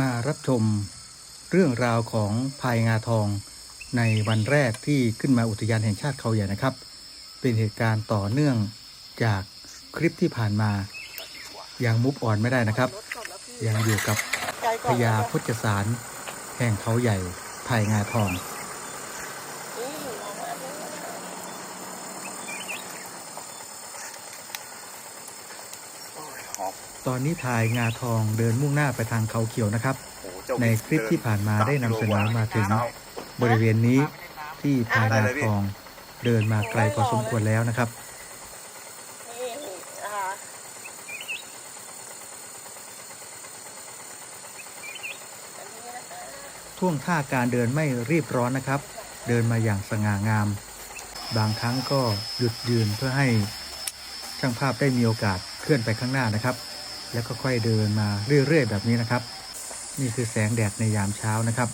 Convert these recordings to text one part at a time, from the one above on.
มารับชมเรื่องราวของพายงาทองในวันแรกที่ขึ้นมาอุทยานแห่งชาติเขาใหญ่นะครับ เป็นเหตุการณ์ต่อเนื่องจากคลิปที่ผ่านมายังมุฟออนไม่ได้นะครับ ยังอยู่กับพญาพุทธสารแห่งเขาใหญ่พายงาทอง หอบ ตอนนี้พายงาทองเดินมุ่งหน้าไปทางเขาเขียวนะครับโอ้โหเจ้าในคลิปที่ผ่านมาได้นำเสนอมาถึงบริเวณนี้ที่พายงาทองเดินมาไกลพอสมควรแล้วนะครับนี่นะคะอันนี้นะคะท่วงท่าการเดินไม่รีบร้อนนะครับ เดินมาอย่างสง่างาม บางครั้งก็หยุดยืนเพื่อให้ช่างภาพได้มีโอกาสเคลื่อนไปข้างหน้านะครับ แล้วก็ค่อยเดินมาเรื่อยๆ แบบนี้นะครับ นี่คือแสงแดดในยามเช้านะครับ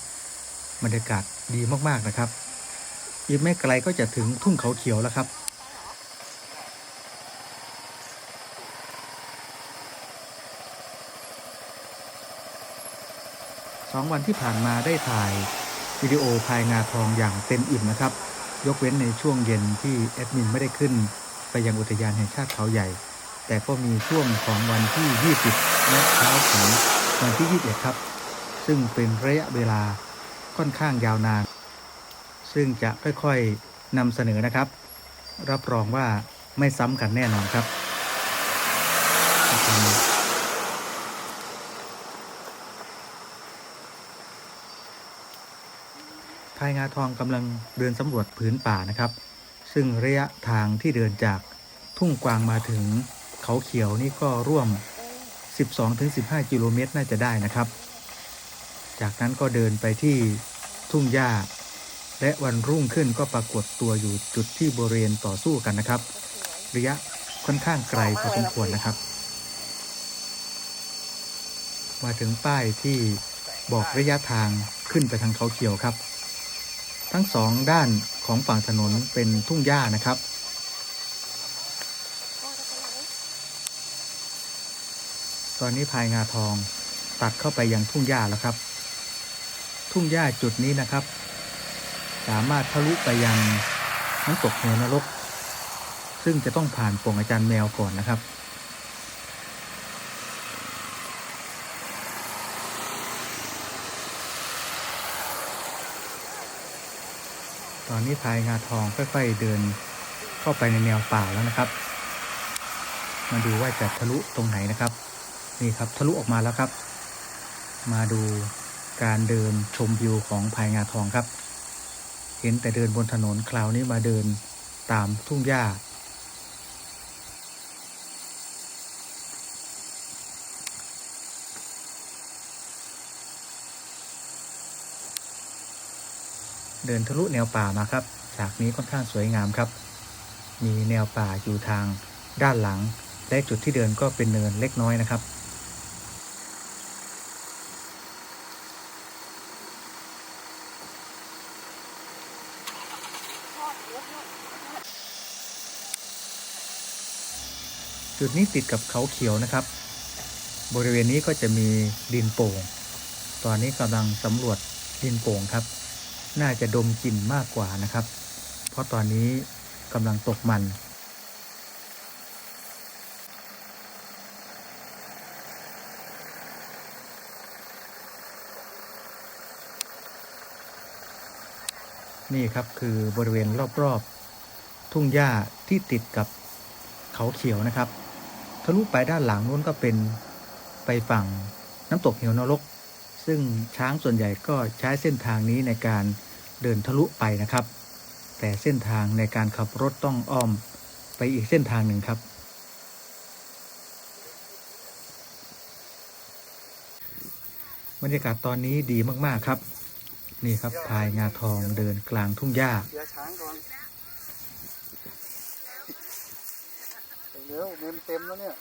บรรยากาศดีมากๆนะครับอีกไม่ไกลก็จะถึงทุ่งเขาเขียวแล้วครับสองวันที่ผ่านมาได้ถ่ายวิดีโอพายงาทองอย่างเต็มอิ่มนะครับ ยกเว้นในช่วงเย็นที่แอดมินไม่ได้ขึ้น ไปยังอุทยานแห่งชาติเขาใหญ่ แต่ก็มีช่วงของวันที่ 20และเช้าของวันที่ 21 ครับ ซึ่งเป็นระยะเวลาค่อนข้างยาวนาน ซึ่งจะค่อยๆนำเสนอนะครับ รับรองว่าไม่ซ้ำกันแน่นอนครับพายงาทองกำลังเดินสำรวจผืนป่านะครับ ซึ่งระยะทางที่เดินจากทุ่งกวางมาถึง เขาเขียวนี่ก็ร่วม 12-15 กิโลเมตรน่าจะได้นะครับ จากนั้นก็เดินไปที่ทุ่งหญ้า และวันรุ่งขึ้นก็ปรากฏตัวอยู่จุดที่บริเวณต่อสู้กันนะครับ ระยะค่อนข้างไกลพอสมควรนะครับ มาถึงป้ายที่บอกระยะทางขึ้นไปทางเขาเขียวครับ ทั้งสองด้านของฝั่งถนนเป็นทุ่งหญ้านะครับ อนนี้พายงาทอง ตัดเข้าไปยังทุ่งหญ้าแล้วครับ ทุ่งหญ้าจุดนี้นะครับ สามารถทะลุไปยังน้ำตกเหวนรก ซึ่งจะต้องผ่านป่งอาจารย์แมวก่อนนะครับตอนนี้พายงาทองค่อยๆเดินเข้าไปในแนวป่าแล้วนะครับ มาดูว่าจะทะลุตรงไหนนะครับ นี่ครับทะลุออกมาแล้วครับ มาดูการเดินชมวิวของพายงาทองครับ เห็นแต่เดินบนถนนคราวนี้มาเดินตามทุ่งหญ้า เดินทะลุแนวป่ามาครับ ฉากนี้ค่อนข้างสวยงามครับ มีแนวป่าอยู่ทางด้านหลัง และจุดที่เดินก็เป็นเนินเล็กน้อยนะครับ จุดนี้ติดกับเขาเขียวนะครับ บริเวณนี้ก็จะมีดินโป่ง ตอนนี้กำลังสำรวจดินโป่งครับ น่าจะดมกลิ่นมากกว่านะครับ เพราะตอนนี้กำลังตกมันนี่ครับคือบริเวณรอบ ๆ ทุ่งหญ้าที่ติดกับเขาเขียวนะครับ ทะลุไปด้านหลังนู้นก็เป็นไปฝั่งน้ำตกเหวนรก ซึ่งช้างส่วนใหญ่ก็ใช้เส้นทางนี้ในการเดินทะลุไปนะครับ แต่เส้นทางในการขับรถต้องอ้อมไปอีกเส้นทางหนึ่งครับ บรรยากาศตอนนี้ดีมากๆครับ นี่ครับพายงาทองเดินกลางทุ่งหญ้า เสียช้างก่อนเร็วๆเมมเต็มแล้วเนี่ย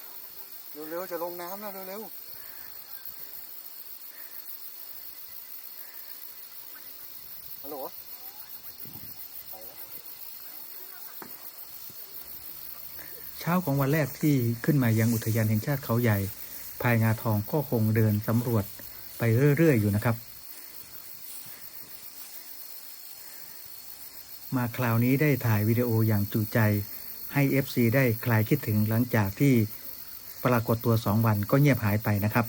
เร็วๆจะลงน้ำแล้วเร็วๆฮัลโหลไปแล้วเช้าของวันแรกที่ขึ้นมายังอุทยานแห่งชาติเขาใหญ่พายงาทองก็คงเดินสำรวจไปเรื่อย ๆ อยู่นะครับ มาคราวนี้ได้ถ่ายวิดีโออย่างจุใจ ให้ FC ได้คลายคิดถึงหลังจากที่ปรากฏตัว 2 วันก็เงียบหายไปนะครับ